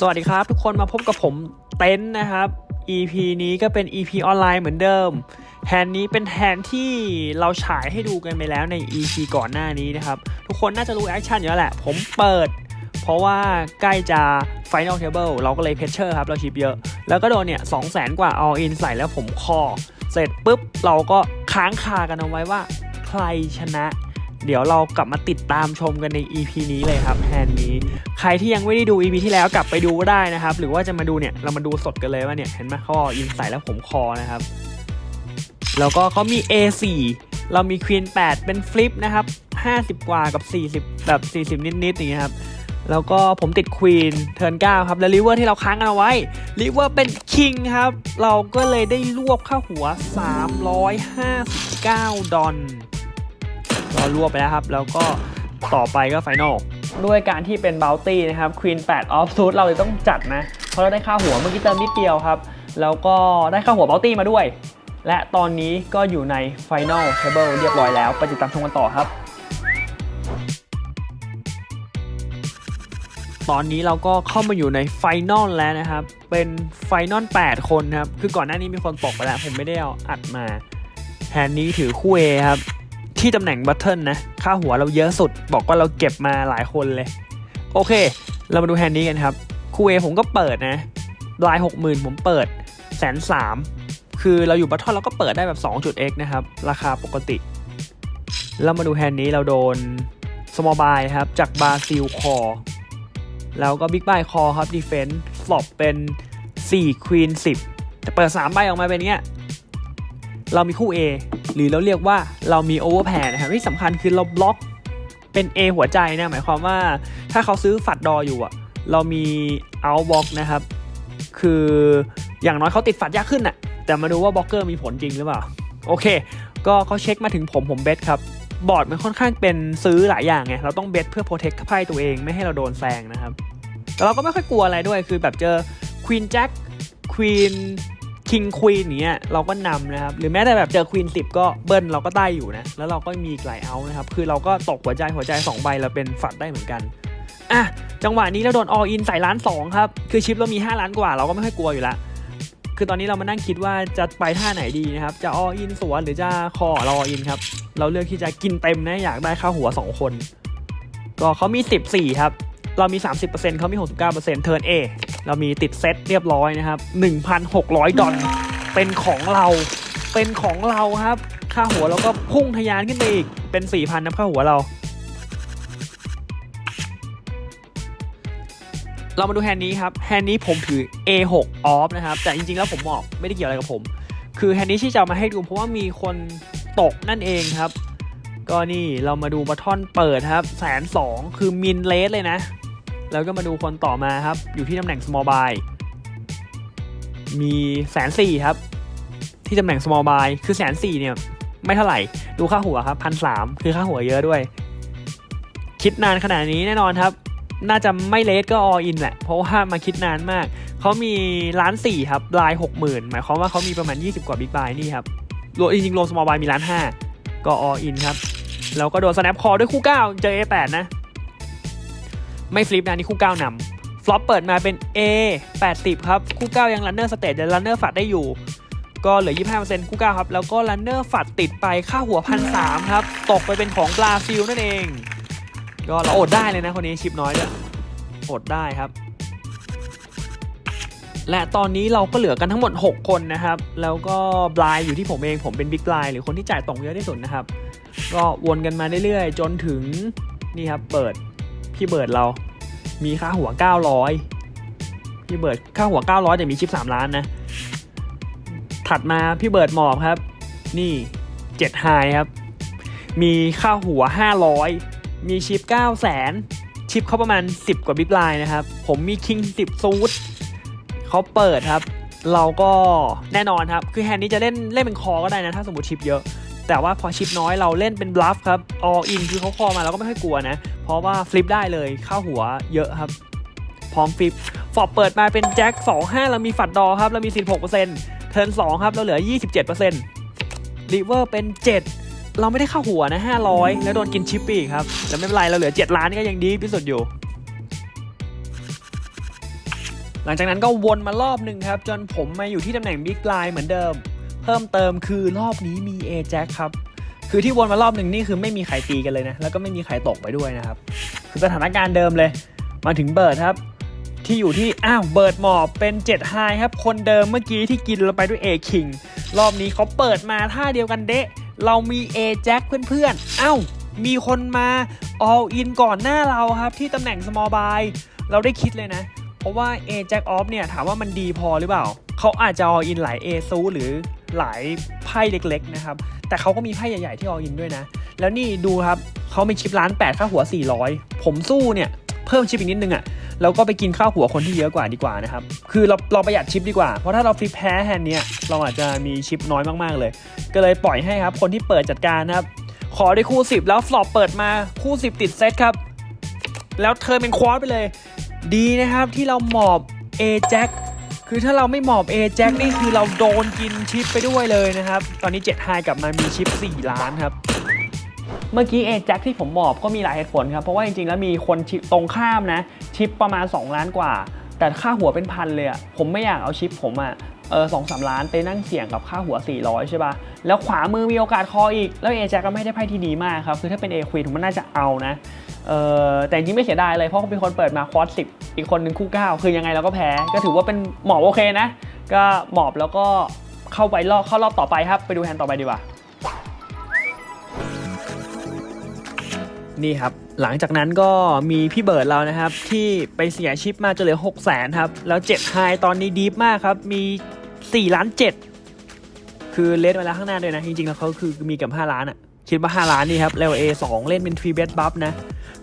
สวัสดีครับ ทุกคนมาพบกับผมเต้นนะครับ EP นี้ก็เป็น EP ออนไลน์เหมือนเดิม แฮนนี้เป็นแฮนที่เราฉายให้ดูกันไปแล้วใน EP ก่อนหน้านี้นะครับ ทุกคนน่าจะรู้แอคชั่นอยู่แล้วแหละ ผมเปิด เพราะว่าใกล้จะ Final Table เราก็เลยเพชเชอร์ครับ เราชิปเยอะ แล้วก็โดนเนี่ย2 0 0แสนกว่า all in ใส่แล้วผมคอ เสร็จปุ๊บ เราก็ค้างคากันเอาไว้ว่า ใครชนะ เดี๋ยวเรากลับมาติดตามชมกันใน EP นี้เลยครับแฮนด์นี้ ใครที่ยังไม่ได้ดู EP ที่แล้วกลับไปดูก็ได้นะครับ หรือว่าจะมาดูเนี่ยเรามาดูสดกันเลยว่าเนี่ยเห็นไหมเขาเอาอินใส่แล้วผมคอนะครับ แล้วก็เขามี A4 เรามี Queen 8 เป็นฟลิปนะครับ 50 กว่ากับ 40 แบบ 40 นิดๆอย่างเงี้ยครับแล้วก็ผมติด Queen เทิร์น9ครับแล้วริเวอร์ที่เราค้างกันเอาไว้ริเวอร์เป็น King ครับ เราก็เลยได้รวบค่าหัว 359 ดอล ก็รวบไปแล้วครับ แล้วก็ต่อไปก็ไฟนอลด้วยการที่เป็น Bounty นะครับ Queen 8 Off Suit เราเลยต้องจัดนะ เพราะเราได้ค่าหัวเมื่อกี้เติมนิดเดียวครับ แล้วก็ได้ค่าหัว Bounty มาด้วย และตอนนี้ก็อยู่ใน Final Table เรียบร้อยแล้ว ไปติดตามชมกันต่อครับ ตอนนี้เราก็เข้ามาอยู่ในไฟนอลแล้วนะครับ เป็นไฟนอล8 คนครับ คือก่อนหน้านี้มีคนตกไปแล้ว ผมไม่ได้เอาอัดมาแฮนนี้ถือคู่ A ครับ ที่ตำแหน่งบัตเทิลนะ ค่าหัวเราเยอะสุด บอกว่าเราเก็บมาหลายคนเลย โอเค เรามาดูแฮนนี้กันครับ คู่ A ผมก็เปิดนะลาย60,000ผมเปิดแสนสามคือเราอยู่บัตเทิลเราก็เปิดได้แบบ 2.x นะครับ ราคาปกติเรามาดูแฮนนี้เราโดน small buy ครับ จากบาซิลคอแล้วก็ Big Buy Call ครับ Defense ฟลอปเป็น4 Queen 10 แต่เปิด 3 ใบออกมาเป็นเงี้ย เรามีคู่ A หรือเราเรียกว่าเรามี Overpair นะครับที่สำคัญคือเราบล็อกเป็น A หัวใจนะหมายความว่าถ้าเขาซื้อฝัดดออยู่อะเรามี Outbox นะครับ คืออย่างน้อยเขาติดฝัดยากขึ้นอะแต่มาดูว่าบล็อกเกอร์มีผลจริงหรือเปล่า โอเค ก็เขาเช็คมาถึงผมผมเบสครับบอร์ดมันค่อนข้างเป็นซื้อหลายอย่างไงเราต้องเบสเพื่อโปรเทคไพ่ตัวเองไม่ให้เราโดนแซงนะครับแต่เราก็ไม่ค่อยกลัวอะไรด้วยคือแบบเจอควีนแจ็คควีน คิงควีนเงี้ยเราก็นำนะครับ หรือแม้แต่แบบเจอควีนสิบก็เบิ้ลเราก็ได้อยู่นะ แล้วเราก็มีอีกหลายเอานะครับ คือเราก็ตกหัวใจหัวใจ 2 ใบเราเป็นฝัดได้เหมือนกันอะจังหวะนี้เราโดนอออินใส่ล้านสองครับ คือชิปเรามี 5 ล้านกว่าเราก็ไม่ค่อยกลัวอยู่ละคือตอนนี้เรามานั่งคิดว่าจะไปท่าไหนดีนะครับ จะอออินสวนหรือจะคอเราออินครับ เราเลือกที่จะกินเต็มนะอยากได้ค่าหัว 2 คน ก็เขามี 14 ครับ เรามี 30%เขามี 69%เทิร์น A เรามีติดเซตเรียบร้อยนะครับ 1,600 ดอลเป็นของเรา เป็นของเราครับ ค่าหัวเราก็พุ่งทะยานขึ้นไปอีก เป็น 4,000นะค่าหัวเรา เรามาดูแฮนด์นี้ครับ แฮนด์นี้ผมถือ A6 off นะครับ แต่จริงๆแล้วผมบอกไม่ได้เกี่ยวอะไรกับผม คือแฮนด์นี้ที่จะเอามาให้ดูเพราะว่ามีคนตกนั่นเองครับก็นี่เรามาดูบัตทอนเปิดครับแสนสองคือมินเลสเลยนะ แล้วก็มาดูคนต่อมาครับ อยู่ที่ตำแหน่ง small buy มีแสนสี่ครับ ที่ตำแหน่ง small buy คือแสนสี่เนี่ย ไม่เท่าไหร่ ดูค่าหัวครับพันสามคือค่าหัวเยอะด้วย คิดนานขนาดนี้แน่นอนครับ น่าจะไม่เลสก็ออินแหละ เพราะว่ามาคิดนานมาก เขามีล้านสี่ครับลายหกหมื่นหมายความว่าเขามีประมาณ 20 กว่าบิ๊กบายนี่ครับรวมจริงๆรวม small buy มีล้านห้าก็ออินครับ แล้วก็โดน snap call ด้วยคู่9เจอ A8 นะ ไม่ฟลิปนะนี่คู่ 9นำฟลอปเปิดมาเป็น A 80 ครับ คู่ 9 ยัง runner state แต่ runner ฝัดได้อยู่ ก็เหลือ 25%คู่ 9 ครับ แล้วก็ runner ฝัดติดไปค่าหัวพันสามครับ ตกไปเป็นของบราซิลนั่นเอง ก็เราอดได้เลยนะคนนี้ชิปน้อยด้วยอดได้ครับ และตอนนี้เราก็เหลือกันทั้งหมด 6 คนนะครับ แล้วก็บลายอยู่ที่ผมเองผมเป็นบิ๊กบลายหรือคนที่จ่ายตรงเยอะที่สุดนะครับ ก็วนกันมาเรื่อยๆ จนถึงนี่ครับเปิด พี่เบิร์ดเรา มีค่าหัว 900 พี่เบิร์ดค่าหัว 900แต่มีชิป 3 ล้านนะ ถัดมาพี่เบิร์ดหมอบครับ นี่7ไฮครับ มีค่าหัว 500 มีชิป 9 0 0 0 0 0 ชิปเขาประมาณ 10 กว่าบิ๊กไลน์นะครับ ผมมีคิง 10 ซูทเขาเปิดครับ เราก็แน่นอนครับ คือแฮนด์นี้จะเล่นเล่นเป็นคอก็ได้นะ ถ้าสมมติชิปเยอะ แต่ว่าพอชิปน้อยเราเล่นเป็นบลัฟครับ all in คือเขาคอมาเราก็ไม่ค่อยกลัวนะ เพราะว่าฟลิปได้เลยเข้าหัวเยอะครับ พร้อมฟลิปฟอบเปิดมาเป็นแจ็ค25เรามีฝัดดอครับเรามี 16%เทิร์น2ครับเราเหลือ 27%ริเวอร์เป็น 7 เราไม่ได้เข้าหัวนะ 500 แล้วโดนกินชิปอีกครับแต่ไม่เป็นไรเราเหลือ 7 ล้านก็ยังดีที่สุดอยู่หลังจากนั้นก็วนมารอบหนึ่งครับ จนผมมาอยู่ที่ตำแหน่งบิ๊กไลน์เหมือนเดิม เพิ่มเติมคือรอบนี้มี a j a c ครับ คือที่วนมารอบหนึ่งนี่คือไม่มีใครตีกันเลยนะ แล้วก็ไม่มีใครตกไปด้วยนะครับ คือสถานการณ์เดิมเลย มาถึงเบิร์ดครับ ที่อยู่ที่ อ้าวเบิร์ดหมอบเป็น7 High ครับ คนเดิมเมื่อกี้ที่กินเราไปด้วย A King รอบนี้เขาเปิดมาท่าเดียวกันเดะ เรามี A Jack เพื่อนๆ อ้าวมีคนมา All In ก่อนหน้าเราครับ ที่ตำแหน่ง Small Buy เราได้คิดเลยนะ เพราะว่า A Jack Off เนี่ยถามว่ามันดีพอหรือเปล่า เขาอาจจะ All In หลาย A ซูหรือ หลายไพ่เล็กๆนะครับ แต่เขาก็มีไพ่ใหญ่ๆที่ All In ด้วยนะ แล้วนี่ดูครับเขามีชิปล้านแปดค่าหัว 400 ผมสู้เนี่ยเพิ่มชิปอีกนิดนึงอะ่ะแล้วก็ไปกินข้าวหัวคนที่เยอะกว่าดีกว่านะครับ คือเราเราประหยัดชิปดีกว่า เพราะถ้าเราฟลิปแพ้แฮนเนี้ยเราอาจจะมีชิปน้อยมากๆเลย ก็เลยปล่อยให้ครับ คนที่เปิดจัดการนะครับ ขอได้คู่ 10 แล้วฟลอปเปิดมาคู่ 10 ติดเซตครับ แล้วเธอเป็นควอดไปเลย ดีนะครับที่เราหมอบ A Jack คื คือถ้าเราไม่หมอบ A Jack นี่คือเราโดนกินชิปไปด้วยเลยนะครับ ตอนนี้7 High กลับมามีชิป 4 ล้านครับ เมื่อกี้เอแจ็คที่ผมบอกก็มีหลายเหตุผลครับ เพราะว่าจริงๆ แล้วมีคนชิปตรงข้ามนะ ชิปประมาณ 2 ล้านกว่า แต่ค่าหัวเป็นพันเลยอะผมไม่อยากเอาชิปผมอะเออสองสามล้านไปนั่งเสี่ยงกับค่าหัว 400 ใช่ปะ่ะ แล้วขวามือมีโอกาสคออีก แล้วเอแจ็คก็ไม่ได้ไพ่ที่ดีมากครับ คือถ้าเป็นเอควีนผมมันน่าจะเอานะ เออแต่จริงไม่เสียดายเลย เพราะเขาเป็นคนเปิดมาควอตสิบ อีกคนหนึ่งคู่9คือยังไงเราก็แพ้ ก็ถือว่าเป็นหมอบโอเคนะ ก็หมอบแล้วก็เข้าไปรอบเข้ารอบต่อไปครับ ไปดูแฮนด์ต่อไปดีกว่า นี่ครับหลังจากนั้นก็มีพี่เบิร์ดเรานะครับ ที่ไปเสียชิปมาจนเหลือ6 0แสนครับ แล้ว7ไฮตอนนี้ดีฟมากครับ มี4ล้าน7คือเลสมาแล้วข้างหน้าด้วยนะ จริงๆ แล้วเขาคือมีกับ 5 ล้านอะ่ะคิดว่า 5 ล้านนี่ครับเลเวล A 2เล่นเป็นทรีเบสบัฟนะ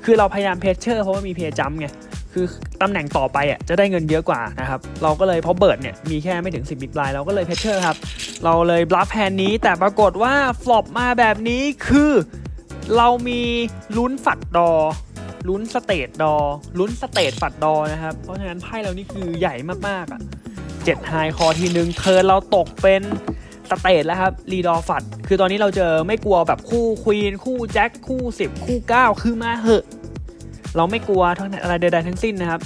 คือเราพยายามเพชเชอร์เพราะว่ามีเพย์จัมไง คือตำแหน่งต่อไปอะจะได้เงินเยอะกว่านะครับ เราก็เลยเพราะเบิร์ดเนี่ยมีแค่ไม่ถึง 10 บิ๊กไลน์เราก็เลยเพชเชอร์ครับ เราเลยบลัฟแฮนนี้แต่ปรากฏว่าฟลอปมาแบบนี้คือเรามีลุ้นฝัดดอลุ้นสเตตดอลุ้นสเตตฝัดดอนะครับ เพราะฉะนั้นไพ่เรานี่คือใหญ่มากๆอะเจ็ดไฮคอทีหนึ่งเทิร์นเราตกเป็นสเตตแล้วครับรีดอฝัด คือตอนนี้เราเจอไม่กลัวแบบคู่ควีนคู่แจ็คคู่ 10 คู่ 9 คือมาเหอะ เราไม่กลัวทั้งอะไรใดๆทั้งสิ้นนะครับ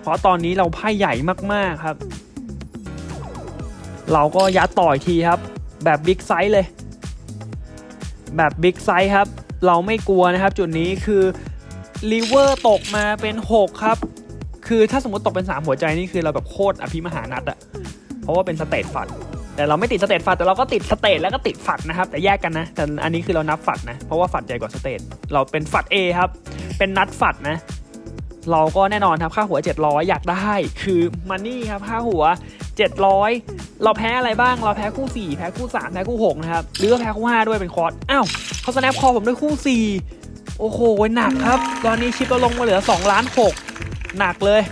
เพราะตอนนี้เราไพ่ใหญ่มากๆครับ เราก็ยัดต่อยทีครับ แบบบิ๊กไซส์เลย แบบบิ๊กไซส์ครับ เราไม่กลัวนะครับ จุดนี้คือลิเวอร์ตกมาเป็น 6 ครับ คือถ้าสมมติตกเป็น 3 หัวใจนี่คือเราแบบโคตรอภิมหานัดอะเพราะว่าเป็นสเตตฝัด แต่เราไม่ติดสเตตฝัดแต่เราก็ติดสเตตแล้วก็ติดฝัดนะครับ แต่แยกกันนะ แต่อันนี้คือเรานับฝัดนะ เพราะว่าฝัดใหญ่กว่าสเตตเราเป็นฝัด A ครับ เป็นนัดฝัดนะ เราก็แน่นอนครับค่าหัว 700 อยากได้คือมันนี่ครับค่าหัว 700 เราแพ้อะไรบ้าง เราแพ้คู่ 4 แพ้คู่ 3 แพ้คู่ 6 นะครับ หรือว่าแพ้คู่ 5 ด้วยเป็นคอร์สอ้าวเขาสแนปคอผมด้วยคู่ 4 โอ้โหหนักครับ ตอนนี้ชิปเราลงมาเหลือ2ล้าน6หนักเลย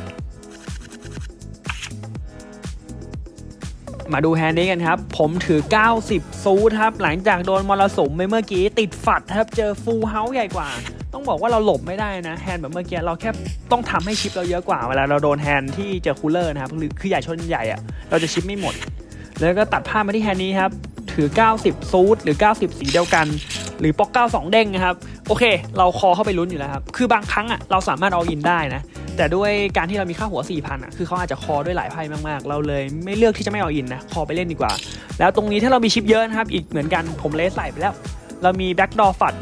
มาดูแฮนด์นี้กันครับ ผมถือ 90 ซูทครับ หลังจากโดนมรสุมไปเมื่อกี้ ติดฝัดครับ เจอฟูลเฮาส์ใหญ่กว่า ต้องบอกว่าเราหลบไม่ได้นะ แฮนด์แบบเมื่อกี้ เราแค่ต้องทำให้ชิปเราเยอะกว่า เวลาเราโดนแฮนด์ที่เจอคูลเลอร์นะครับคือคือใหญ่ชนใหญ่อะเราจะชิปไม่หมด แล้วก็ตัดภาพมาที่แฮนด์นี้ครับ ถือ 90 ซูทหรือ 90 สีเดียวกัน หรือปอก92 เด้งนะครับ โอเค เราคอเข้าไปลุ้นอยู่แล้วครับ คือบางครั้งอะเราสามารถเอาอินได้นะ แต่ด้วยการที่เรามีค่าหัว 4,000อะคือเขาอาจจะคอด้วยหลายไพ่มากๆ เราเลยไม่เลือกที่จะไม่เอาอินนะคอไปเล่นดีกว่า แล้วตรงนี้ถ้าเรามีชิปเยอะนะครับอีกเหมือนกันผมเลสใส่ไปแล้ว เรามีแบ็กดอฟัด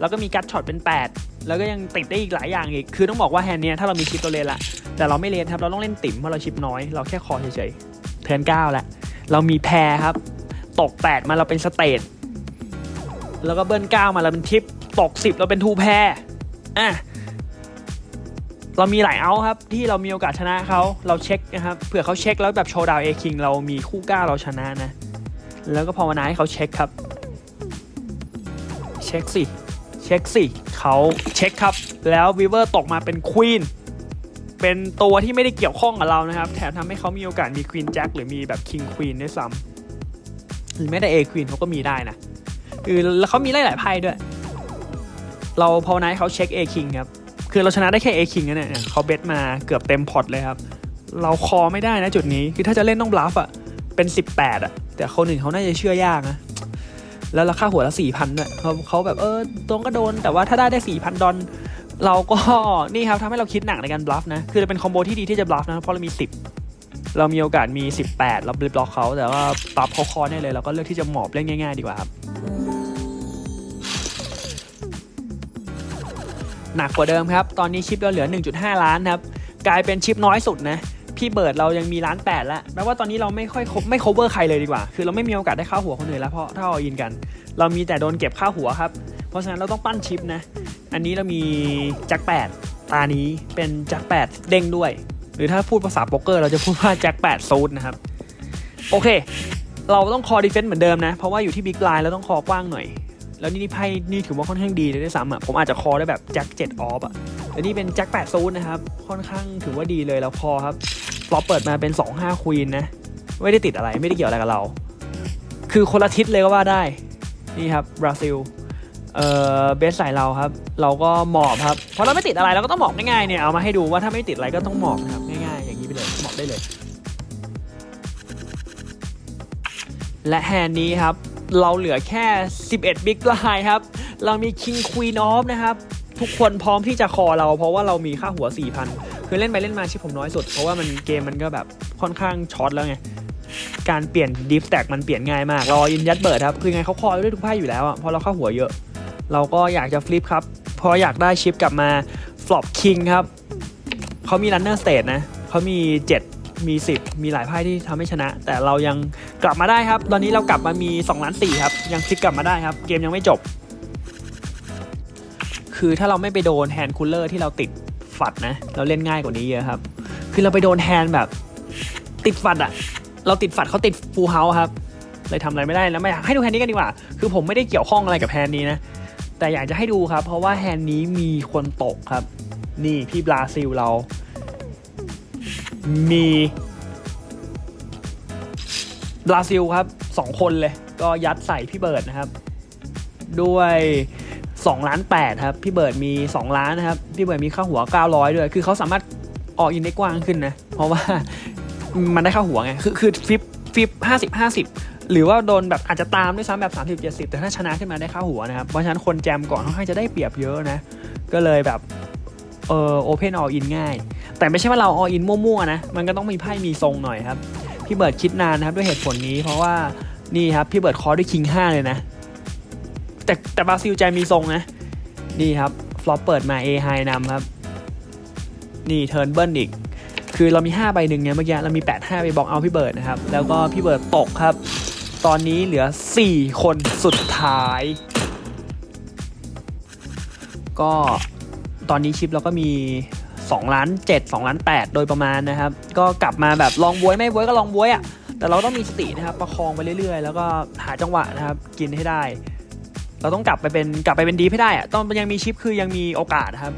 แล้วก็มีกัตช็อตเป็น 8 แล้วก็ยังติดได้อีกหลายอย่างอีก คือต้องบอกว่าแฮนเนี้ยถ้าเรามีชิปเราเลนละแต่เราไม่เลนครับเราต้องเล่นติ่มเพราะเราชิปน้อยเราแค่คอเฉยๆเทิร์น9แล้วเรามีแพรครับ ตก 8 มาเราเป็นสเตทแล้วก็เบิ้ล9มาเราเป็นทิปตก 10 เราเป็นทูแพรอะ เรามีหลายเอาครับที่เรามีโอกาสชนะเขาเราเช็คนะครับเผื่อเขาเช็คแล้วแบบโชว์ดาวเอคิงเรามีคู่ก้าเราชนะนะ แล้วก็ภาวนาให้เขาเช็คครับ เช็คสิ เช็คสิเขาเช็คครับ แล้ววีเวอร์ตกมาเป็นควีนเป็นตัวที่ไม่ได้เกี่ยวข้องกับเรานะครับ แถมทำให้เขามีโอกาสมีควีนแจ็คหรือมีแบบคิงควีนด้วยซ้ำหรือแม้แต่เอควีนเขาก็มีได้นะคือแล้วเขามีไล่หลายไพ่ด้วย เราภาวนาให้เขาเช็คเอคิงครับ คือเราชนะได้แค่เอคิงนะเนี่ยเขาเบสมาเกือบเต็มพอร์ตเลยครับ เราคอไม่ได้นะจุดนี้ คือถ้าจะเล่นต้องบลัฟอะเป็น 18อะแต่คนอื่นเขาน่าจะเชื่อยากนะ แล้วราคาหัวละสี่พันด้วยเขาเขาแบบเออตรงก็โดน แต่ว่าถ้าได้ได้สี่พันดอลเราก็นี่ครับทำให้เราคิดหนักในการบลัฟนะ คือจะเป็นคอมโบที่ดีที่จะบลัฟนะ เพราะเรามี 10 เรามีโอกาสมี 18 เราบล็อกเขาแต่ว่าปรับเขาคอเนี่ยเลย เราก็เลือกที่จะหมอบเล่นง่าย ๆ ดีกว่าครับ หนักกว่าเดิมครับ ตอนนี้ชิปเราเหลือ 1.5 ล้านครับ กลายเป็นชิปน้อยสุดนะ พี่เบิร์ดเรายังมีล้านแปดแล้วแปลว่าตอนนี้เราไม่ค่อยไม่ cover ใครเลยดีกว่า คือเราไม่มีโอกาสได้ข้าหัวคนอื่นแล้วเพราะถ้าเอาอินกัน เรามีแต่โดนเก็บค่าหัวครับ เพราะฉะนั้นเราต้องปั้นชิปนะ อันนี้เรามีแจ็คแปดตานี้เป็นแจ็คแปดเด้งด้วย หรือถ้าพูดภาษาโป๊กเกอร์เราจะพูดว่าแจ็คแปดซูดนะครับ โอเค เราต้องคอดีเฟนต์เหมือนเดิมนะ เพราะว่าอยู่ที่บิ๊กไลน์เราต้องคอกว้างหน่อย แล้วนี่นี่ไพ่นี่ถือว่าค่อนข้างดีเลยด้วยซ้ำอะผมอาจจะคอได้แบบแจ็คเจ็ดออฟอะแต่นี่เป็นแจ็คแปดซูดนะครับค่อนข้างถือว่าดีเลยแล้วพอครับฟลอปเปิดมาเป็น2 5ควีนนะไม่ได้ติดอะไรไม่ได้เกี่ยวอะไรกับเรา คือคนละทิศเลยก็ว่าได้นี่ครับบราซิลเอ่อเบสใส่เราครับ เราก็หมอบครับเพราะเราไม่ติดอะไรเราก็ต้องหมอบง่ายๆเนี่ยเอามาให้ดูว่าถ้าไม่ติดอะไรก็ต้องหมอบนะครับง่ายๆอย่างนี้ไปเลยหมอบได้เลย และแฮนด์นี้ครับ เราเหลือแค่ 11 บิ๊กไลน์ครับ เรามี King Queen of นะครับ ทุกคนพร้อมที่จะคอเรา เพราะว่าเรามีค่าหัว 4,000 คือเล่นไปเล่นมาชิปผมน้อยสุด เพราะว่ามันเกมมันก็แบบค่อนข้างช็อตแล้วไง การเปลี่ยนดิฟแตกมันเปลี่ยนง่ายมาก รออินยัดเบิร์ดครับ คือไงเขาคอด้วยทุกไพ่อยู่แล้วอะเพราะเราค่าหัวเยอะ เราก็อยากจะฟลิปครับเพราะอยากได้ชิปกลับมาฟลอปคิงครับเขามีรันเนอร์สเตทนะเขามี 7 มี 10 มีหลายไพ่ที่ทำให้ชนะ แต่เรายังกลับมาได้ครับ ตอนนี้เรากลับมามี2ล้าน4ครับ ยังพลิกกลับมาได้ครับ เกมยังไม่จบ คือถ้าเราไม่ไปโดนแฮนด์คูลเลอร์ที่เราติดฝัดนะ เราเล่นง่ายกว่านี้เยอะครับ คือเราไปโดนแฮนด์แบบติดฝัดอะเราติดฝัดเขาติดฟูลเฮาส์ครับ เลยทำอะไรไม่ได้แล้วไม่อยากให้ดูแฮนด์นี้กันดีกว่า คือผมไม่ได้เกี่ยวข้องอะไรกับแฮนด์นี้นะ แต่อยากจะให้ดูครับ เพราะว่าแฮนด์นี้มีคนตกครับ นี่พี่บราซิลเรา มีบราซิลครับสองคนเลย ก็ยัดใส่พี่เบิร์ดนะครับ ด้วย2ล้าน8ครับ พี่เบิร์ดมี 2 ล้านนะครับ พี่เบิร์ดมีค่าหัว 900 ด้วย คือเขาสามารถออกอินได้กว้างขึ้นนะ เพราะว่ามันได้ค่าหัวไง คือคือฟิปฟิปห้าสิบห้าสิบหรือว่าโดนแบบอาจจะตามด้วยซ้ำแบบ 30 70 แต่ถ้าชนะขึ้นมาได้ค่าหัวนะครับ เพราะฉะนั้นคนแจมก่อนค่อนข้างจะได้เปรียบเยอะนะ ก็เลยแบบเออโอเพนอออินง่าย แต่ไม่ใช่ว่าเราออินมั่วๆนะ มันก็ต้องมีไพ่มีทรงหน่อยครับ พี่เบิร์ดคิดนานนะครับด้วยเหตุผลนี้ เพราะว่านี่ครับพี่เบิร์ดคอร์ด้วยคิง5เลยนะ แต่แต่บราซิลใจมีทรงนะ นี่ครับฟลอปเปิดมา A ไฮนำครับ นี่เทิร์นเบิลอีก คือเรามี 5 ใบหนึ่งเนี่ยเมื่อกี้เรามี 8 5 ไปบอกเอาพี่เบิร์ดนะครับ แล้วก็พี่เบิร์ดตกครับ ตอนนี้เหลือ 4 คนสุดท้าย ก็ตอนนี้ชิปเราก็มี 2ล้าน7 2ล้าน8 โดยประมาณนะครับ ก็กลับมาแบบลองบวยไม่บวยก็ลองบวยอะ่ะแต่เราต้องมีสตินะครับประคองไปเรื่อยๆ แล้วก็หาจังหวะนะครับกินให้ได้ เราต้องกลับไปเป็นกลับไปเป็นดีให้ได้อะต้องยังมีชิปคือยังมีโอกาสครับ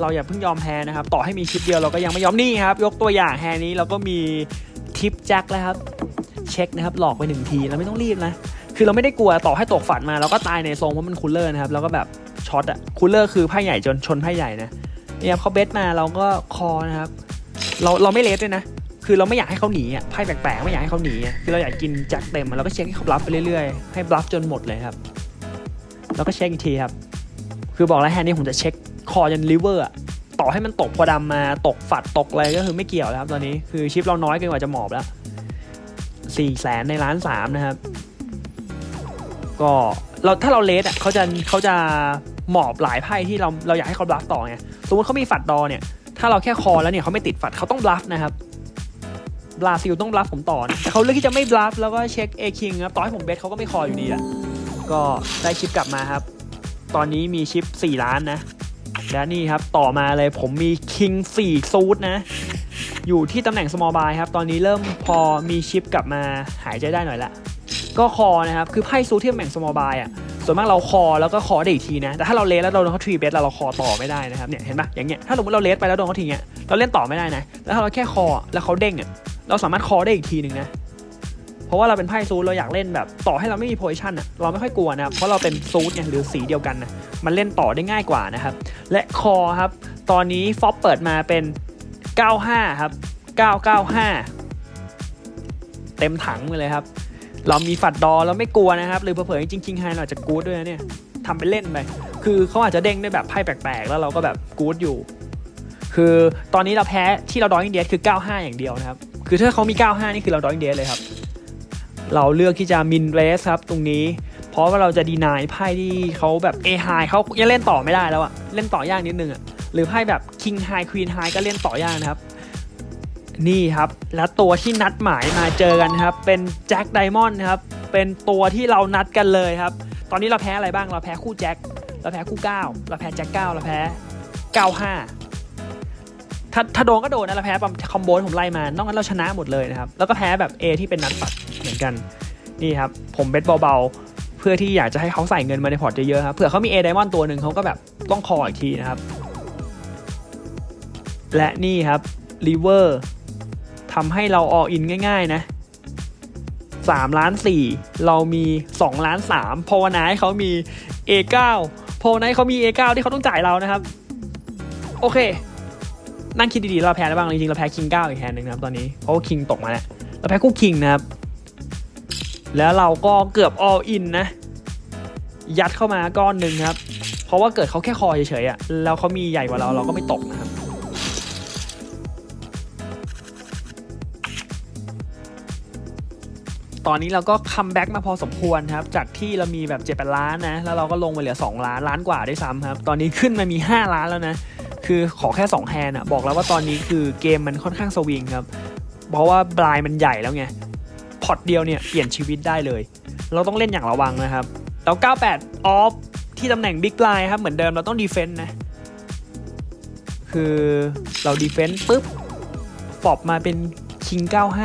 เราอย่าเพิ่งยอมแพ้นะครับ ต่อให้มีชิปเดียวเราก็ยังไม่ยอมนี่ครับ ยกตัวอย่างแฮนี้เราก็มีทิปแจ็คแล้วครับ เช็คนะครับ หลอกไปหนึ่งทีเราไม่ต้องรีบนะ คือเราไม่ได้กลัวต่อให้ตกฝันมาเราก็ตายในทรงเพราะมันคูลเลอร์นะครับ แล้วก็แบบช็อตอะคูลเลอร์คือไพ่ใหญ่จนชนไพ่ใหญ่นะ นี่ยครับเขาเบสมาเราก็คอนะครับ เราเราไม่เลสด้วยนะ คือเราไม่อยากให้เขาหนีอะไพ่แปลกๆไม่อยากให้เขาหนีอะคือเราอยากกินแจ็คเต็มเราก็เช็คให้เขาบลัฟไปเรื่อยๆให้บลัฟจนหมดเลยครับแล้วก็เช็คอีกทีครับ คือบอกแล้วแฮนนี้ผมจะเช็คคอจนลิเวอร์อะต่อให้มันตกพอดำมาตกฝัดตกอะไรก็คือไม่เกี่ยวแล้วครับตอนนี้คือชิปเราน้อยเกินกว่าจะหมอบแล้วสี่แสนในล้านสามนะครับ ก็เราถ้าเราเลสอะเขาจะเขาจะหมอบหลายไพ่ที่เราเราอยากให้เขาบลัฟต่อไง สมมติเขามีฝัดดอเนี่ย ถ้าเราแค่คอแล้วเนี่ยเขาไม่ติดฝัดเขาต้องบลัฟนะครับบราซิลต้องบลัฟผมต่อนะแต่เขาเลือกที่จะไม่บลัฟแล้วก็เช็คเอคิงครับต่อให้ผมเบสเขาก็ไม่คออยู่ดีแหละก็ได้ชิปกลับมาครับ ตอนนี้มีชิป 4 ล้านนะ และนี่ครับต่อมาเลยผมมี King 4ซูดนะ อยู่ที่ตำแหน่ง small buy ครับ ตอนนี้เริ่มพอมีชิปกลับมาหายใจได้หน่อยละ ก็คอนะครับ คือไพ่ซูดที่ตำแหน่ง small buy อะ ส่วนมากเราคอแล้วก็คอได้อีกทีนะ แต่ถ้าเราเลสแล้วเราโดนเขาทรีเบสเราคอต่อไม่ได้นะครับเนี่ยเห็นปะอย่างเงี้ยถ้าสมมติเราเลสไปแล้วโดนเขาทีเงี้ยเราเล่นต่อไม่ได้นะแล้วถ้าเราแค่คอแล้วเขาเด้งอะเราสามารถคอได้อีกทีหนึ่งนะเพราะว่าเราเป็นไพ่ซูดเราอยากเล่นแบบ ต่อให้เราไม่มีโพซิชันอะเราไม่ค่อยกลัวนะครับเพราะเราเป็นซูดเนี่ยหรือสีเดียวกันนะมันเล่นต่อได้ง่ายกว่านะครับและคอครับตอนนี้ฟอปเปิดมาเป็น 95 ครับ 995 เต็มถังเลยครับ เรามีฝัดดอเราไม่กลัวนะครับ หรือเผลอจริงๆไฮเราอาจจะกู๊ดด้วยนะเนี่ยทำไปเล่นไปคือเขาอาจจะเด้งด้วยแบบไพ่แปลกๆ แล้วเราก็แบบกู๊ดอยู่ คือตอนนี้เราแพ้ที่เราดอยอินเดียคือ 95 อย่างเดียวนะครับ คือถ้าเขามี 95 นี่คือเราดอยอินเดียเลยครับ เราเลือกที่จะมินเรสครับตรงนี้ เพราะว่าเราจะดีนายไพ่ที่เขาแบบเอไฮเขายังเล่นต่อไม่ได้แล้วอะเล่นต่อยากนิดนึงอะหรือไพ่แบบคิงไฮควีนไฮก็เล่นต่อยากนะครับ นี่ครับ และตัวที่นัดหมายมาเจอกันครับ เป็นแจ็คไดมอนด์ครับ เป็นตัวที่เรานัดกันเลยครับ ตอนนี้เราแพ้อะไรบ้าง เราแพ้คู่แจ็ค เราแพ้คู่ 9 เราแพ้แจ็ค9เราแพ้ 95 ถ้าถ้าโดนก็โดนนะ เราแพ้ปัมคอมโบผมไล่มา นอกนั้นเราชนะหมดเลยนะครับ แล้วก็แพ้แบบ A ที่เป็นนัดปัดเหมือนกัน นี่ครับ ผมเบ็ดเบาๆ เพื่อที่อยากจะให้เขาใส่เงินมาในพอร์ตเยอะๆครับ เผื่อเขามี A Diamond ตัวหนึ่งเขาก็แบบต้องคออีกทีนะครับ และนี่ครับ River ทำให้เราออินง่าย ๆ นะ3ล้าน4เรามี2ล้าน3ภาวนาให้เขามี A9 ภาวนาให้เขามี A9 ที่เขาต้องจ่ายเรานะครับ โอเค นั่งคิดดีๆเราแพ้แล้วบ้างจริงๆเราแพ้คิง9อีกแทนหนึ่งนะครับตอนนี้เพราะว่าคิงตกมาแล้วเราแพ้คู่คิงนะครับ แล้วเราก็เกือบ all in นะ ยัดเข้ามาก้อนหนึ่งครับ เพราะว่าเกิดเขาแค่คอเฉยๆอะแล้วเขามีใหญ่กว่าเราเราก็ไม่ตกนะครับ ตอนนี้เราก็คัมแบ็กมาพอสมควรครับ จากที่เรามีแบบ7จ็ดล้านนะ แล้วเราก็ลงมาเหลือ 2 ล้านล้านกว่าด้วยซ้ำครับ ตอนนี้ขึ้นมามี 5 ล้านแล้วนะ คือขอแค่2แฮนด์อะบอกแล้วว่าตอนนี้คือเกมมันค่อนข้างสวิงครับ เพราะว่าบลายมันใหญ่แล้วไง พอตเดียวเนี่ยเปลี่ยนชีวิตได้เลย เราต้องเล่นอย่างระวังนะครับแล้ว98 ออฟที่ตำแหน่งบิ๊กไลน์ครับ เหมือนเดิมเราต้องดีเฟนต์นะ คือเราดีเฟนต์ปุ๊บปอบมาเป็นคิง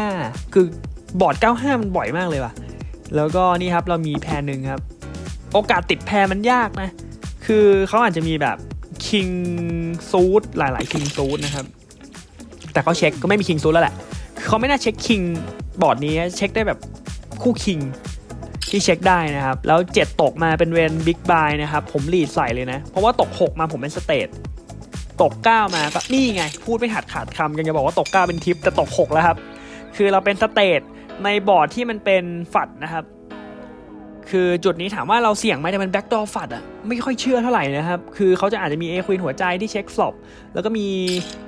95 คือ บอร์ด 95 มันบ่อยมากเลยว่ะ แล้วก็นี่ครับเรามีแพรหนึ่งครับ โอกาสติดแพรมันยากนะ คือเขาอาจจะมีแบบคิงซูดหลาย ๆ คิงซูดนะครับ แต่เขาเช็คก็ไม่มีคิงซูดแล้วแหละคือเขาไม่น่าเช็คคิงบอร์ดนี้เช็คได้แบบคู่คิงที่เช็คได้นะครับ แล้ว 7 ตกมาเป็นเวนบิ๊กบายนะครับ ผมรีดใส่เลยนะ เพราะว่าตก 6 มาผมเป็นสเตทตก 9 มาก็นี่ไง พูดไม่หัดขาดคำยังจะบอกว่าตก 9 เป็นทิปแต่ตก 6 แล้วครับ คือเราเป็นสเตท ในบอร์ดที่มันเป็นฝัดนะครับ คือจุดนี้ถามว่าเราเสี่ยงไหมแต่มันแบ็กดอร์ฝัดอะไม่ค่อยเชื่อเท่าไหร่นะครับ คือเขาจะอาจจะมี A ควีนหัวใจที่เช็คฟลอปแล้วก็มี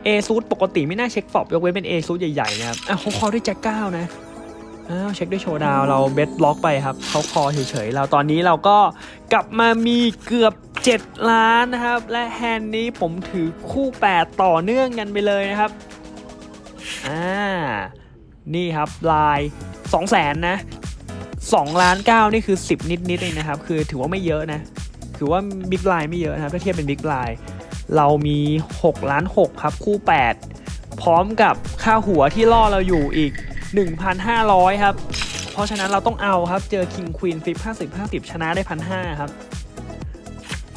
A ซูดปกติไม่น่าเช็คฟลอปยกเว้นเป็น A ซูดใหญ่ๆนะครับอะเขาคอด้วยแจ็คเก้านะอ้าวเช็คด้วยโชว์ดาวเราเบสบล็อกไปครับเขาคอเฉยๆเราตอนนี้เราก็กลับมามีเกือบ 7 ล้านนะครับ และแฮนด์นี้ผมถือคู่ 8 ต่อเนื่องกันไปเลยนะครับอ่า นี่ครับลาย 2 0 0แสนนะ2ล้าน9นี่คือ 10 นิดนิดเองนะครับ คือถือว่าไม่เยอะนะ ถือว่าบิ๊กไลน์ไม่เยอะนะครับ ถ้าเทียบเป็นบิ๊กไลน์เรามี6ล้าน6ครับ คู่ 8 พร้อมกับค่าหัวที่ล่อเราอยู่อีก 1,500 ครับ เพราะฉะนั้นเราต้องเอาครับเจอ King Queen 10 50 50 ชนะได้พันห้าครับ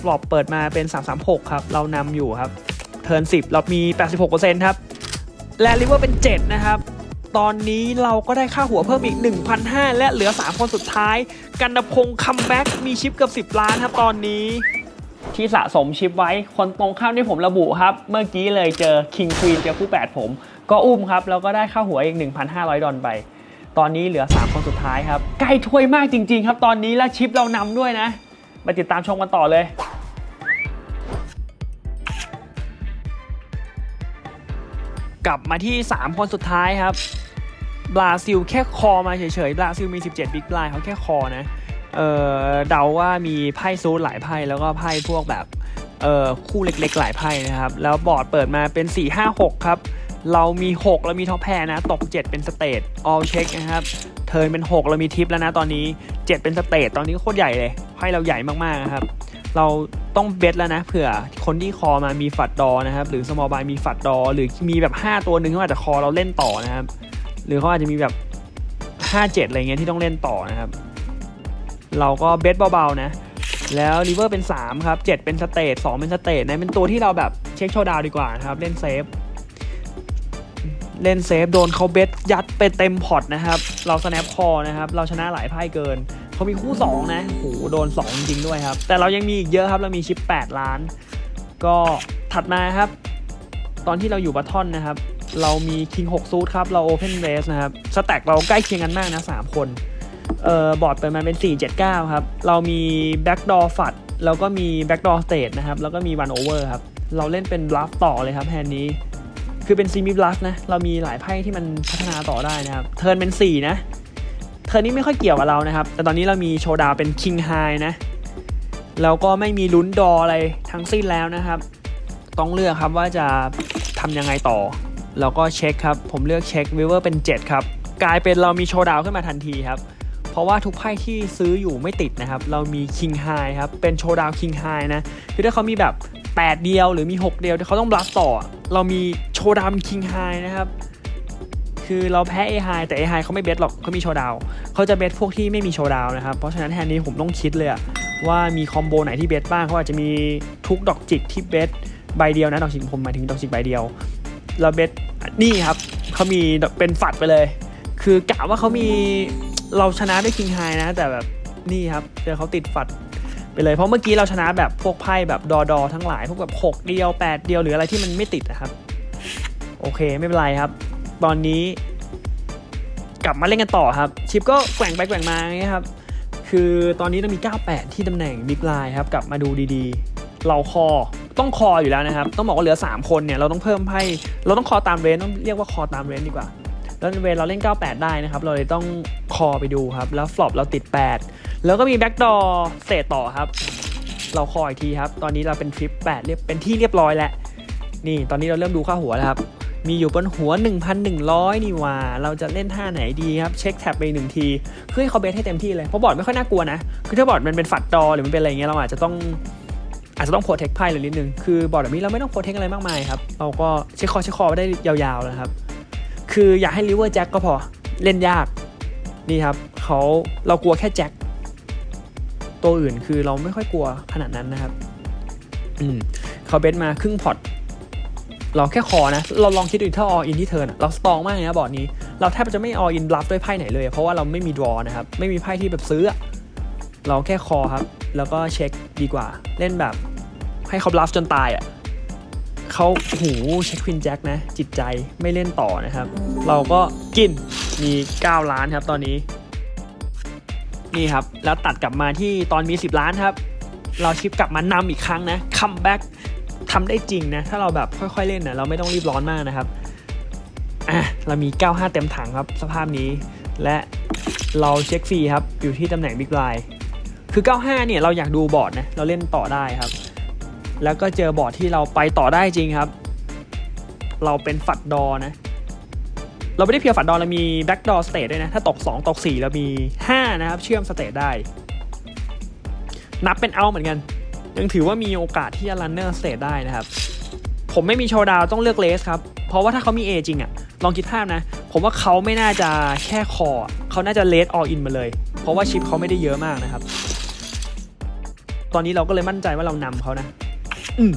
ฟลอปเปิดมาเป็น 336 ครับ เรานำอยู่ครับ เทิร์น10 เรามี 86%ครับ และริเวอร์เป็น 7 นะครับ ตอนนี้เราก็ได้ค่าหัวเพิ่มอีก 1,500 และเหลือ 3 คนสุดท้าย กันดพงศ์คัมแบ็กมีชิปเกือบ10 ล้านครับตอนนี้ ที่สะสมชิปไว้คนตรงข้ามที่ผมระบุครับ เมื่อกี้เลยเจอ King Queen เจอคู่ 8 ผม ก็อุ้มครับ แล้วก็ได้ค่าหัวอีก 1,500 ดอลไป ตอนนี้เหลือ 3 คนสุดท้ายครับ ใกล้ถ้วยมากจริง ๆ ครับตอนนี้และชิปเรานำด้วยนะมาติดตามชมกันต่อเลยกลับมาที่ 3 คนสุดท้ายครับ บราซิลแค่คอมาเฉยๆ บราซิลมี 17 บิ๊กไลน์เขาแค่คอนะ เออเดาว่ามีไพ่ซูดหลายไพ่แล้วก็ไพ่พวกแบบเออคู่เล็กๆ หลายไพ่นะครับ แล้วบอร์ดเปิดมาเป็น 4 5 6 ครับ เรามี 6 เรามีท็อปแพรนะ ตก 7 เป็นสเตทออลเช็คนะครับ เทิร์นเป็น 6 เรามีทิปแล้วนะตอนนี้ 7 เป็นสเตทตอนนี้โคตรใหญ่เลยไพ่เราใหญ่มากๆนะครับเราต้องเบสแล้วนะเผื่อคนที่คอมามีฝัดดอนะครับ หรือสมอลบายมีฝัดดอ หรือมีแบบ 5 ตัวหนึ่งเขาอาจจะคอเราเล่นต่อนะครับ หรือเขาอาจจะมีแบบ 5-7 อะไรเงี้ยที่ต้องเล่นต่อนะครับ เราก็เบสเบาๆนะ แล้วริเวอร์เป็น 3 ครับ 7 เป็นสเตท2เป็นสเตทนะเป็นตัวที่เราแบบเช็คโชว์ดาวดีกว่านะครับ เล่นเซฟ เล่นเซฟโดนเขาเบสยัดไปเต็มพอร์ตนะครับ เราสแนปคอนะครับ เราชนะหลายไพ่เกินเขามีคู่ 2 นะโหโดน 2 จริงด้วยครับ แต่เรายังมีอีกเยอะครับ เรามีชิป 8 ล้าน ก็ถัดมาครับ ตอนที่เราอยู่บัตทอนนะครับ เรามี King 6ซูทครับ เรา Open Race นะครับ สแต็กเราใกล้เคียงกันมากนะ 3 คนเอ่อบอร์ดเปิดมาเป็น 479 ครับ เรามี Backdoor ฝัดแล้วก็มีแบ็กดอร์สเตทนะครับ แล้วก็มีวันโอเวอร์ครับ เราเล่นเป็นบลัฟต่อเลยครับแฮนนี้ คือเป็นซีมิบลัฟนะ เรามีหลายไพ่ที่มันพัฒนาต่อได้นะครับ เทิร์นเป็น 4 นะ เทิร์นนี้ไม่ค่อยเกี่ยวกับเรานะครับ แต่ตอนนี้เรามีโชว์ดาวเป็นคิงไฮนะ แล้วก็ไม่มีลุ้นดออะไรทั้งสิ้นแล้วนะครับ ต้องเลือกครับว่าจะทำยังไงต่อ แล้วก็เช็คครับ ผมเลือกเช็ควิเวอร์เป็น 7 ครับ กลายเป็นเรามีโชว์ดาวขึ้นมาทันทีครับ เพราะว่าทุกไพ่ที่ซื้ออยู่ไม่ติดนะครับ เรามีคิงไฮครับ เป็นโชว์ดาวคิงไฮนะ คือถ้าเขามีแบบ 8 เดียวหรือมี 6 เดียวที่เขาต้องบลัฟต่อ เรามีโชว์ดาวคิงไฮนะครับ คือเราแพ้ A high แต่ A high เขาไม่เบสหรอกเขามีโชว์ดาวเขาจะเบสพวกที่ไม่มีโชว์ดาวนะครับ เพราะฉะนั้นแทนนี้ผมต้องคิดเลยว่ามีคอมโบไหนที่เบสบ้างเขาอาจจะมีทุกดอกจิกที่เบสใบเดียวนะดอกจิกผมหมายถึงดอกจิกใบเดียว เราเบสนี่ครับเขามีเป็นฝัดไปเลย คือกะว่าเขามีเราชนะด้วยคิงไฮนะ แต่แบบนี่ครับเจอเขาติดฝัดไปเลย เพราะเมื่อกี้เราชนะแบบพวกไพ่แบบดอดอทั้งหลาย พวกแบบหกเดียวแปดเดียวหรืออะไรที่มันไม่ติดนะครับ โอเคไม่เป็นไรครับ ตอนนี้ กลับมาเล่นกันต่อครับ ชิปก็แกว่งไปแกว่งมาอย่างเงี้ยครับคือตอนนี้เรามี 98 ที่ตำแหน่งบิ๊กไลน์ครับ กลับมาดูดีๆ เราคอ ต้องคออยู่แล้วนะครับ ต้องบอกว่าเหลือ 3 คนเนี่ยเราต้องเพิ่มไพ่เราต้องคอตามเรนต้องเรียกว่าคอตามเรนดีกว่า แล้วเวนเราเล่น 98 ได้นะครับ เราเลยต้องคอไปดูครับ แล้วฟลอปเราติด 8 แล้วก็มีแบ็กดอร์เศษต่อครับ เราคออีกทีครับ ตอนนี้เราเป็นทริป8เรียบเป็นที่เรียบร้อยแล้ว นี่ตอนนี้เราเริ่มดูค่าหัวแล้วครับ มีอยู่บนหัว 1,100 นี่ว่า เราจะเล่นท่าไหนดีครับ เช็คแท็บไปหนึ่งทีเพื่อให้เขาเบสให้เต็มที่เลย เพราะบอร์ดไม่ค่อยน่ากลัวนะ คือถ้าบอร์ดมันเป็นฝัดดอหรือมันเป็นอะไรเงี้ยเราอาจจะต้อง อาจจะต้องโปรเทคไพ่เลยนิดนึง คือบอร์ดแบบนี้เราไม่ต้องโปรเทคอะไรมากมายครับ เราก็เช็คคอเช็คคอไว้ได้ยาวๆนะครับ คืออยากให้ลิเวอร์แจ็คก็พอเล่นยาก นี่ครับเขาเรากลัวแค่แจ็คตัวอื่นคือเราไม่ค่อยกลัวขนาดนั้นนะครับ อืมเขาเบสมาครึ่งพอร์ตเราแค่คอนะ เราลองคิดดูถ้า all in ที่เทิร์นเราสตองมากเลยนะบอร์ดนี้ เราแทบจะไม่ all in บลัฟด้วยไพ่ไหนเลย เพราะว่าเราไม่มี draw นะครับ ไม่มีไพ่ที่แบบซื้อ เราแค่คอครับ แล้วก็เช็คดีกว่า เล่นแบบให้เขาบลัฟจนตายอะเขาหูเช็คควินแจ็คนะ จิตใจไม่เล่นต่อนะครับ เราก็กินมี 9 ล้านครับตอนนี้ นี่ครับ แล้วตัดกลับมาที่ตอนมี 10 ล้านครับ เราชิปกลับมานำอีกครั้งนะคัมแบ็กทำได้จริงนะ ถ้าเราแบบค่อยๆเล่นนะเราไม่ต้องรีบร้อนมากนะครับอะเรามี 95 เต็มถังครับ สภาพนี้ และเราเช็คฟรีครับ อยู่ที่ตำแหน่งบิ๊กไลน์ คือ 95 เนี่ยเราอยากดูบอร์ดนะเราเล่นต่อได้ครับ แล้วก็เจอบอร์ดที่เราไปต่อได้จริงครับ เราเป็นฝัดดอนะ เราไม่ได้เพียงฝัดดอเรามีแบ็กดอสเตทด้วยนะ ถ้าตก 2 ตก 4 เรามี 5 นะครับ เชื่อมสเตทได้ นับเป็นเอาเหมือนกัน ยังถือว่ามีโอกาสที่จะรันเนอร์สเตทได้นะครับ ผมไม่มีโชว์ดาวต้องเลือกเลสครับ เพราะว่าถ้าเขามี A จริงอะลองคิดภาพนะ ผมว่าเขาไม่น่าจะแค่คอ เขาน่าจะเลสออลอินมาเลย เพราะว่าชิปเขาไม่ได้เยอะมากนะครับ ตอนนี้เราก็เลยมั่นใจว่าเรานำเขานะอืม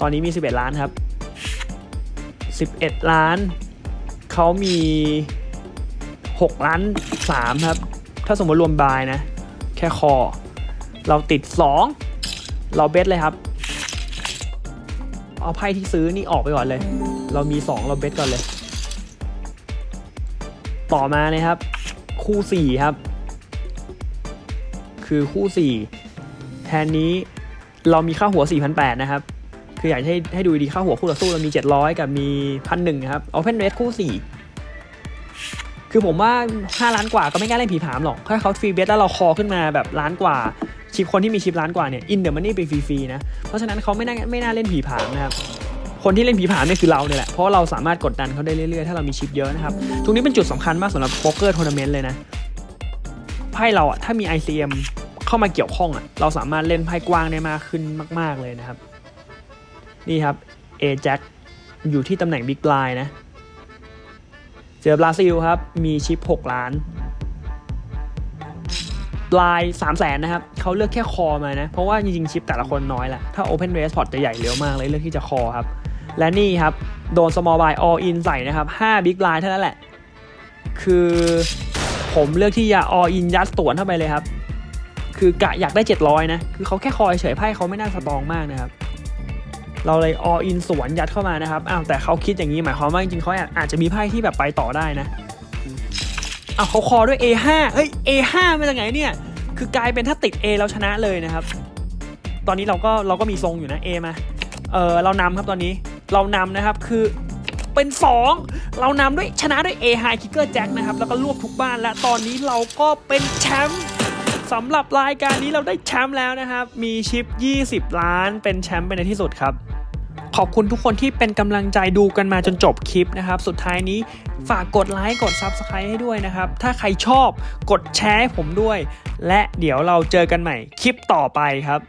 ตอนนี้มี 11 ล้านครับ 11 ล้าน เขามี 6 ล้าน 3 ครับ ถ้าสมมติรวมบายนะ แค่คอ เราติด 2 เราเบสเลยครับ เอาไพ่ที่ซื้อนี่ออกไปก่อนเลย เรามี 2 เราเบสก่อนเลย ต่อมานะครับ คู่ 4 ครับ คือคู่ 4 แทนนี้เรามีค่าหัว 4,800 นะครับ คืออยากให้ให้ดูดีค่าหัวคู่ต่อสู้เรามี 700 กับมี 1,100 ครับ Open Rate คู่ 4 คือผมว่า 5 ล้านกว่าก็ไม่กล้าเล่นผีผามหรอก ถ้าเขาฟรีเบสแล้วเราคอขึ้นมาแบบล้านกว่า ชิปคนที่มีชิปล้านกว่าเนี่ย อินเดอร์มันนี่ไปฟรีๆนะ เพราะฉะนั้นเขาไม่น่าไม่น่าเล่นผีผามนะครับคนที่เล่นผีผามเนี่ยคือเราเนี่ยแหละ เพราะเราสามารถกดดันเขาได้เรื่อยๆ ถ้าเรามีชิปเยอะนะครับ ตรงนี้เป็นจุดสำคัญมากสำหรับโป๊กเกอร์ทัวร์นาเมนต์เลยนะ ไพ่เราอะถ้ามี ICM เข้ามาเกี่ยวข้องอะเราสามารถเล่นไพ่กว้างได้มากขึ้นมาก ๆเลยนะครับ นี่ครับ A Jack อยู่ที่ตำแหน่ง Big Blind นะ เจอบราซิลครับ มีชิป 6 ล้านลาย3 0 0แสนนะครับเขาเลือกแค่คอมานะ เพราะว่าจริงๆ ชิปแต่ละคนน้อยแหละ ถ้า Open Race Port จะใหญ่เร็วมากเลยเลือกที่จะคอครับ และนี่ครับ โดน Small Buy All In ใส่นะครับ5 Big Line เท่านั้นแหละ คือผมเลือกที่จะ All In ยัดสวนเข้าไปเลยครับ คือกะอยากได้ 700 นะ คือเขาแค่คอยเฉยไพ่เขาไม่น่าสตองมากนะครับ เราเลย All In สวนยัดเข้ามานะครับอ้าวแต่เขาคิดอย่างนี้หมายความว่าจริงๆเขาอาจจะมีไพ่ที่แบบไปต่อได้นะอ้าวเขาคอด้วย A5 เฮ้ย A5 มาจากไหนเนี่ย คือกลายเป็นถ้าติด A เราชนะเลยนะครับ ตอนนี้เราก็เราก็มีทรงอยู่นะ A มาเออเรานำครับตอนนี้เรานำนะครับคือเป็น 2 เรานำด้วยชนะด้วย A High Kicker Jack นะครับ แล้วก็รวบทุกบ้านและตอนนี้เราก็เป็นแชมป์ สำหรับรายการนี้เราได้แชมป์แล้วนะครับ มีชิป 20 ล้านเป็นแชมป์ไปในที่สุดครับ ขอบคุณทุกคนที่เป็นกำลังใจดูกันมาจนจบคลิปนะครับ สุดท้ายนี้ฝากกดไลค์กด Subscribe ให้ด้วยนะครับ ถ้าใครชอบกดแชร์ให้ผมด้วย และเดี๋ยวเราเจอกันใหม่คลิปต่อไปครับ